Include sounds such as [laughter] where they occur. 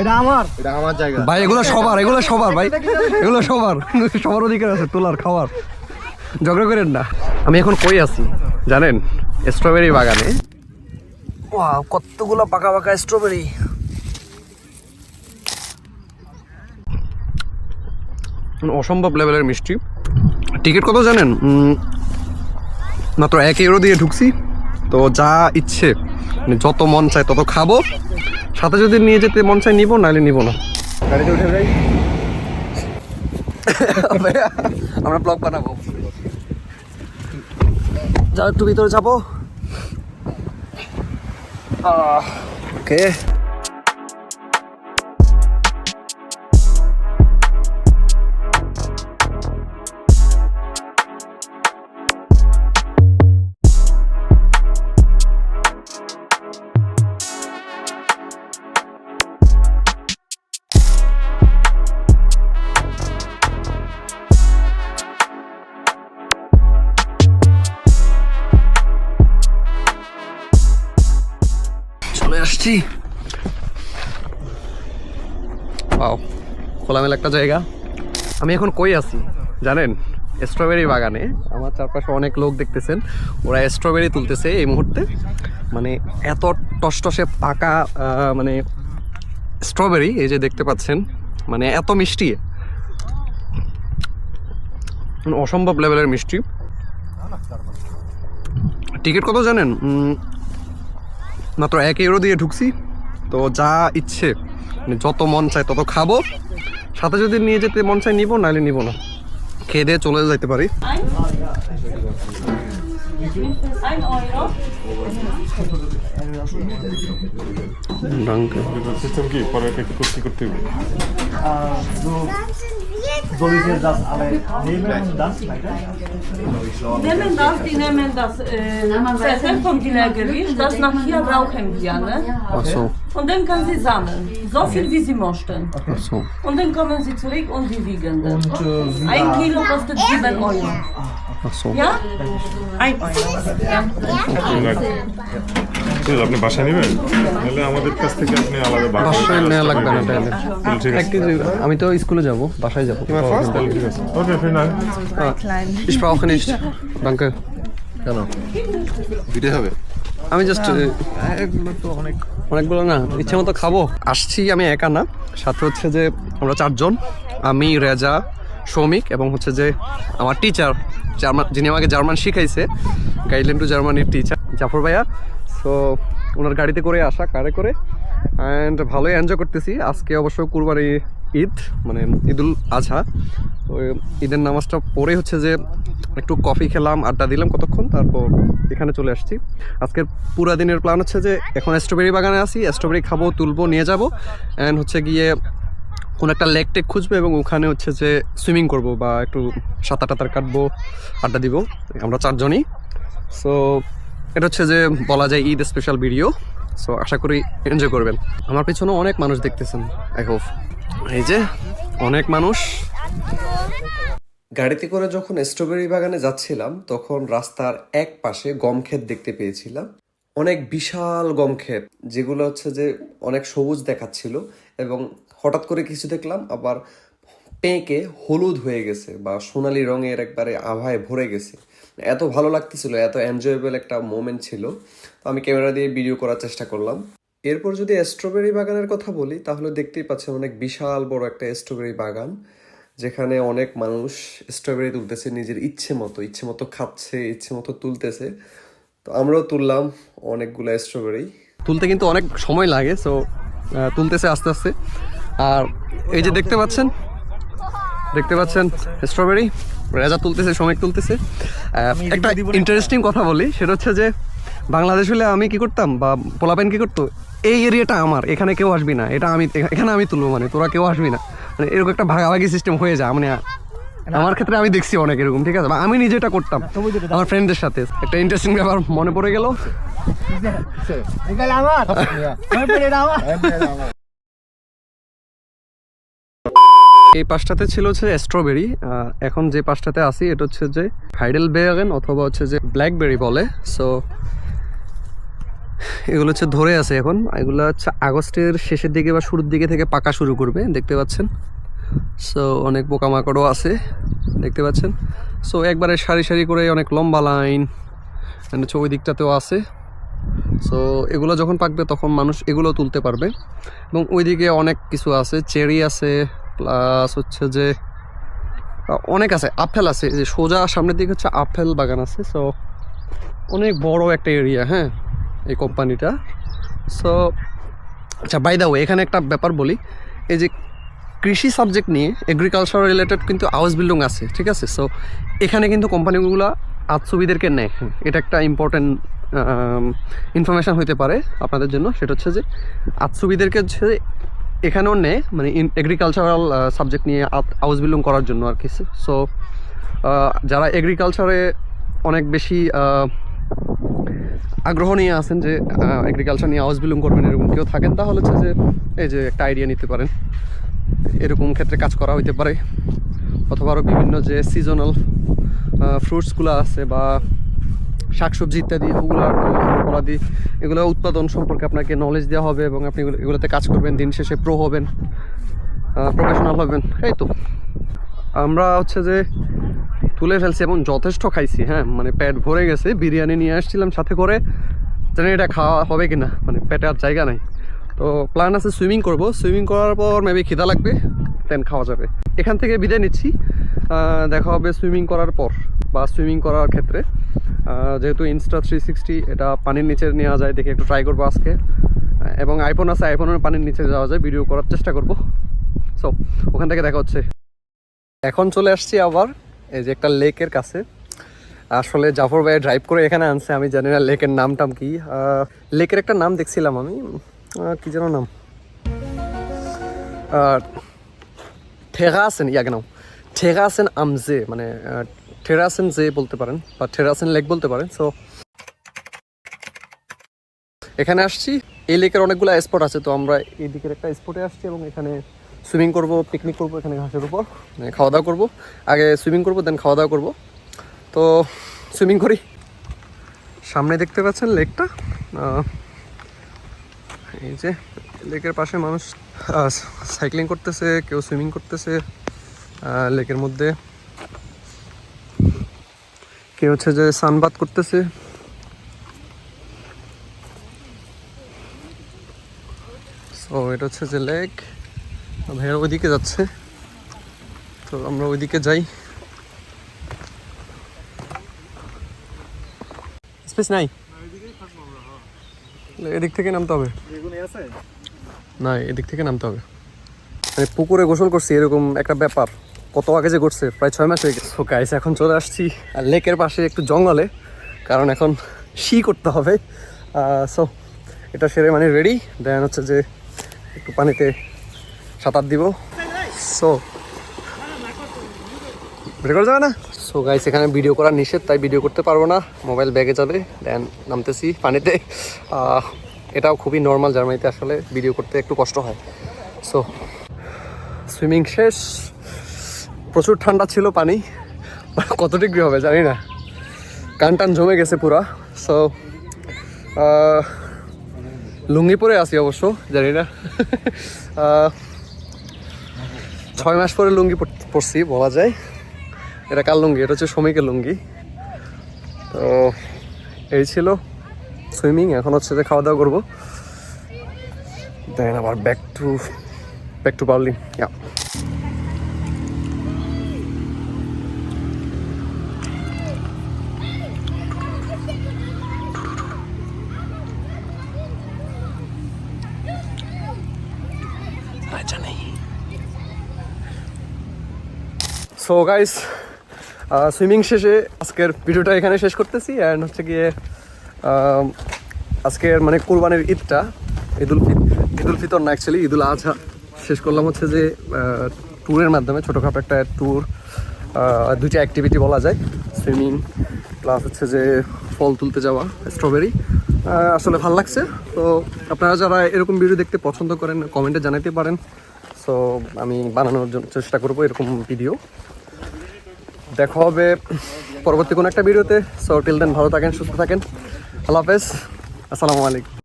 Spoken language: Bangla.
এটা আমার। এটা আমার জায়গা। ভাই এগুলো সবার এগুলো সবার ভাই। এগুলো সবার। সবার অধিকার আছে তোলার খাওয়ার। ঝগড়া করেন না। আমি এখন কই আছি জানেন? স্ট্রবেরি বাগানে। ওয়াও কতগুলো পাকা পাকা স্ট্রবেরি। অসম্ভব লেভেলের মিষ্টি। টিকিট কত জানেন? মাত্র এক ইউরো দিয়ে ঢুকছি। তো যা ইচ্ছে। মানে যত মন চায় তত খাব। সাথে যদি নিয়ে যেতে মন চায় নিবো নাহলে নিবো না। গাড়িতে উঠে যাই আমরা ব্লগ বানাবো। যাও একটু ভিতরে যাব ওকে আসছি। পাও খোলামেলা একটা জায়গা। আমি এখন কই আছি? জানেন স্ট্রবেরি বাগানে। আমার চারপাশে অনেক লোক দেখতেছেন। ওরা স্ট্রবেরি তুলতেছে এই মুহূর্তে। মানে এত টসটসে পাকা মানে স্ট্রবেরি এই যে দেখতে পাচ্ছেন মানে এত মিষ্টি। মানে অসম্ভব লেভেলের মিষ্টি। টিকিট কত জানেন? মাত্র এক ইউরো দিয়ে ঢুকছি তো যা ইচ্ছে মানে যত মন চায় তত খাব সাথে যদি নিয়ে যেতে মন চায় নিবো নাহলে নিবো না খেয়ে দিয়ে চলে যাইতে পারি. Danke. সিস্টেম কি পরে এটা একটু করতে করতে হবে Soll ich das alle nehmen und das weiter? Nehmen das, die nehmen das äh, Zettel vom Gericht, das nachher brauchen wir. Ne? Ach so. Und dann können sie sammeln, so viel wie sie möchten. Ach so. Und dann kommen sie zurück und die wiegen dann. Und, äh, Ein Kilo kostet 7 Euro. Ach so. Ja? Ein Euro. Ja. ja. আপনি বাসায় নেবেন? তাহলে আমাদের কাছ থেকে আপনি আলাদা বাসায় নেওয়া লাগবে না তাহলে। আমি তো স্কুলে যাব বাসায় যাব। ঠিক আছে। ওকে ফির না Ich brauche nicht. Danke. কেন? দিতে হবে। আমি জাস্ট অনেক অনেকগুলো না ইচ্ছে মতো খাব। আসছি আমি একা না। সাথে হচ্ছে যে আমরা চারজন আমি রেজা শ্রমিক এবং হচ্ছে যে আমার টিচার জার্মান যিনি আমাকে জার্মান শিখাইছে গাইডলাইন টু জার্মানির টিচার জাফর ভাইয়া। সো ওনার গাড়িতে করে আসা, কারে করে। অ্যান্ড ভালোই এনজয় করতেছি। আজকে অবশ্য কুরবানি ঈদ মানে ঈদুল আজহা। ঈদের নামাজটা পরে হচ্ছে যে একটু কফি খেলাম, আড্ডা দিলাম কতক্ষণ, তারপর এখানে চলে আসছি। আজকের পুরা দিনের প্ল্যান হচ্ছে যে এখন স্ট্রবেরি বাগানে আসি স্ট্রবেরি খাব, তুলবো, নিয়ে যাব। অ্যান্ড হচ্ছে গিয়ে কোনো একটা লেক টেক খুঁজবো এবং ওখানে হচ্ছে যে সুইমিং করব বা একটু সাঁতার টাতার কাটবো, আড্ডা দিব। আমরা চারজনই। সো এটা হচ্ছে যে বলা যায় ঈদ স্পেশাল ভিডিও সো আশা করি এনজয় করবেন। আমার পেছনে অনেক মানুষ দেখতেছেন আই হোপ এই যে, অনেক মানুষ। গাড়িতে করে যখন স্ট্রবেরি বাগানে যাচ্ছিলাম, তখন রাস্তার এক পাশে গম ক্ষেত দেখতে পেয়েছিলাম। অনেক বিশাল গম ক্ষেত যেগুলো হচ্ছে যে অনেক সবুজ দেখাচ্ছিল, এবং হঠাৎ করে কিছু দেখলাম, আবার পেঁকে হলুদ হয়ে গেছে, বা সোনালি রঙের একবারে আভায় ভরে গেছে। এত ভালো লাগতেছিল, এত এনজয়েবল একটা মোমেন্ট ছিল। তো আমি ক্যামেরা দিয়ে ভিডিও করার চেষ্টা করলাম। এরপর যদি স্ট্রবেরি বাগানের কথা বলি, তাহলে দেখতেই পাচ্ছেন অনেক বিশাল বড় একটা স্ট্রবেরি বাগান, যেখানে অনেক মানুষ স্ট্রবেরি তুলতেছে নিজের ইচ্ছে মতো ইচ্ছে মতো খাচ্ছে, ইচ্ছে মতো তুলতেছে। তো আমরাও তুললাম অনেকগুলো স্ট্রবেরি তুলতে কিন্তু অনেক সময় লাগে সো তুলতেছে আস্তে আস্তে। আর এই যে দেখতে পাচ্ছেন দেখতে পাচ্ছেন স্ট্রবেরি রেজা তুলতেছে সময় তুলতেছে। একটা ইন্টারেস্টিং কথা বলি সেটা হচ্ছে যে বাংলাদেশ হলে আমি কি করতাম বা পোলাপেন কি করতো? এই এরিয়াটা আমার এখানে কেউ আসবি না এটা আমি এখানে আমি তুলবো মানে তোরা কেউ আসবি না। মানে এরকম একটা ভাগাভাগি সিস্টেম হয়ে যায় মানে আমার ক্ষেত্রে আমি দেখছি অনেক এরকম ঠিক আছে? আমি নিজে এটা করতাম আমার ফ্রেন্ডদের সাথে। একটা ইন্টারেস্টিং ব্যাপার মনে পড়ে গেল। আমার। [laughs] এই পাশটাতে ছিল হচ্ছে স্ট্রবেরি এখন যে পাশটাতে আসি এটা হচ্ছে যে হাইডেল বেয়াগেন অথবা হচ্ছে যে ব্ল্যাকবেরি বলে। সো এগুলো হচ্ছে ধরে আছে এখন। এগুলো হচ্ছে আগস্টের শেষের দিকে বা শুরুর দিকে থেকে পাকা শুরু করবে, দেখতে পাচ্ছেন? সো অনেক পোকামাকড়ও আছে, দেখতে পাচ্ছেন? সো একবারে সারি সারি করে অনেক লম্বা লাইন হচ্ছে ওই দিকটাতেও আছে। সো এগুলো যখন পাকবে তখন মানুষ এগুলো তুলতে পারবে। এবং ওইদিকে অনেক কিছু আছে, চেরি আছে প্লাস হচ্ছে যে অনেক আছে আপেল আছে যে সোজা সামনের দিকে হচ্ছে আপেল বাগান আছে সো অনেক বড় একটা এরিয়া হ্যাঁ এই কোম্পানিটা সো আচ্ছা বাই দা ওয়ে এখানে একটা ব্যাপার বলি এই যে কৃষি সাবজেক্ট নিয়ে এগ্রিকালচার রিলেটেড কিন্তু হাউস বিল্ডিং আছে ঠিক আছে? সো এখানে কিন্তু কোম্পানিগুলো আতসুবিদেরকে নেয় হ্যাঁ, এটা একটা ইম্পর্টেন্ট ইনফরমেশান হতে পারে আপনাদের জন্য সেটা হচ্ছে যে আতসুবিদেরকে হচ্ছে এখানেও নেয় মানে এগ্রিকালচারাল সাবজেক্ট নিয়ে হাউস বিল্ডিং করার জন্য আর কি সো যারা এগ্রিকালচারে অনেক বেশি আগ্রহ নিয়ে আসেন যে এগ্রিকালচার নিয়ে হাউস বিলং করবেন, এরকম কেউ থাকেন, তাহলে হচ্ছে যে, এই যে একটা আইডিয়া নিতে পারেন। এরকম ক্ষেত্রে কাজ করা হইতে পারে। অথবা আরও বিভিন্ন যে সিজনাল ফ্রুটসগুলো আছে বা শাকসবজি ইত্যাদি ওগুলো ফলাদি এগুলো উৎপাদন সম্পর্কে আপনাকে নলেজ দেওয়া হবে এবং আপনি এগুলোতে কাজ করবেন, দিন শেষে প্রো হবেন প্রফেশনাল হবেন, এই তো। আমরা হচ্ছে যে তুলে ফেলছি এবং যথেষ্ট খাইছি হ্যাঁ মানে পেট ভরে গেছে, বিরিয়ানি নিয়ে আসছিলাম সাথে করে, জানি এটা খাওয়া হবে কি না মানে পেটে আর জায়গা নাই। তো প্ল্যান আছে সুইমিং করব সুইমিং করার পর মেবি খিদা লাগবে দেন খাওয়া যাবে। এখান থেকে বিদায় নিচ্ছি দেখা হবে সুইমিং করার পর, বা সুইমিং করার ক্ষেত্রে। যেহেতু ইনস্টা থ্রি সিক্সটি এটা পানির নিচে নেওয়া যায়, দেখে একটু ট্রাই করব আজকে। এবং আইফোন আছে আইফোনের পানির নিচে যাওয়া যায় ভিডিও করার চেষ্টা করব। সো ওখান থেকে দেখা হচ্ছে। এখন চলে আসছি আবার, এই যে একটা লেকের কাছে। আসলে জাফর ভাই ড্রাইভ করে এখানে আনছে, আমি জানি না লেকের নাম টাম কি লেকের একটা নাম দেখছিলাম আমি কি যেন নাম। ঠেগাসেন ইয়া কেন আছেন আমজে মানে ঠেরাসেন জে বলতে পারেন বা ঠেরাসেন লেক বলতে পারেন সো এখানে আসছি। এই লেকের অনেকগুলো স্পট আছে, তো আমরা এই দিকের একটা স্পটে আসছি এবং এখানে সুইমিং করব পিকনিক করব এখানে ঘাসের উপর। মানে খাওয়া দাওয়া করব। আগে সুইমিং করব দেন খাওয়া দাওয়া করব। তো সুইমিং করি। সামনে দেখতে পাচ্ছেন লেকটা। এই যে লেকের পাশে মানুষ সাইক্লিং করতেছে, কেউ সুইমিং করতেছে লেকের মধ্যে। কেউ হচ্ছে যে সানবাদ করতেছে। সো এটা হচ্ছে যে লেক। ভাইয়া ওইদিকে যাচ্ছে। তো আমরা ওইদিকে যাই। স্পেস নাই? এদিক থেকে নামতে হবে। না এদিক থেকে নামতে হবে। মানে পুকুরে গোসল করছি এরকম একটা ব্যাপার। কত আগে যে করছে প্রায় ছয় মাস হয়ে গেছে। তো গাইস এখন চলে আসছি আর লেকের পাশে একটু জঙ্গলে, কারণ এখন শি করতে হবে। সো এটা সেরে মানে রেডি দেন হচ্ছে যে একটু পানিতে সাঁতার দিব। সো করা যাবে না? সো গাইস এখানে ভিডিও করা নিষেধ, তাই ভিডিও করতে পারব না। মোবাইল ব্যাগে যাবে দেন নামতেছি পানিতে। এটাও খুবই নর্মাল জার্মানিতে আসলে ভিডিও করতে একটু কষ্ট হয়। সো সুইমিং শেষ। প্রচুর ঠান্ডা ছিল পানি। কত ডিগ্রি হবে জানি না। কান টান জমে গেছে পুরা। সো লুঙ্গি পরে আছি অবশ্য, জানি না। ছয় মাস পরে লুঙ্গি পর- পরছি, বলা যায়। এটা কার লুঙ্গি? এটা হচ্ছে শ্রমিকের লুঙ্গি। তো, এই ছিল সুইমিং, এখন হচ্ছে যে খাওয়া দাওয়া করব। দেন আবার back to back to Berlin yeah so guys swimming শেষে আজকের ভিডিওটা এখানে শেষ করতেছি অ্যান্ড হচ্ছে গিয়ে আজকের মানে কোরবানির ঈদটা, ঈদুল ফিত, ঈদুল ফিতর না অ্যাকচুয়ালি ঈদুল আজহা। শেষ করলাম হচ্ছে যে ট্যুরের মাধ্যমে, ছোটোখাটো একটা ট্যুর দুইটা অ্যাক্টিভিটি বলা যায় সুইমিং প্লাস হচ্ছে যে ফল তুলতে যাওয়া স্ট্রবেরি আসলে ভালো লাগছে। তো আপনারা যারা এরকম ভিডিও দেখতে পছন্দ করেন কমেন্টে জানাতে পারেন। সো আমি বানানোর জন্য চেষ্টা করব এরকম ভিডিও দেখা হবে পরবর্তী কোনো একটা ভিডিওতে। সো টিল দেন ভালো থাকেন, সুস্থ থাকেন। আল্লাহ হাফেজ। আসসালামু আলাইকুম।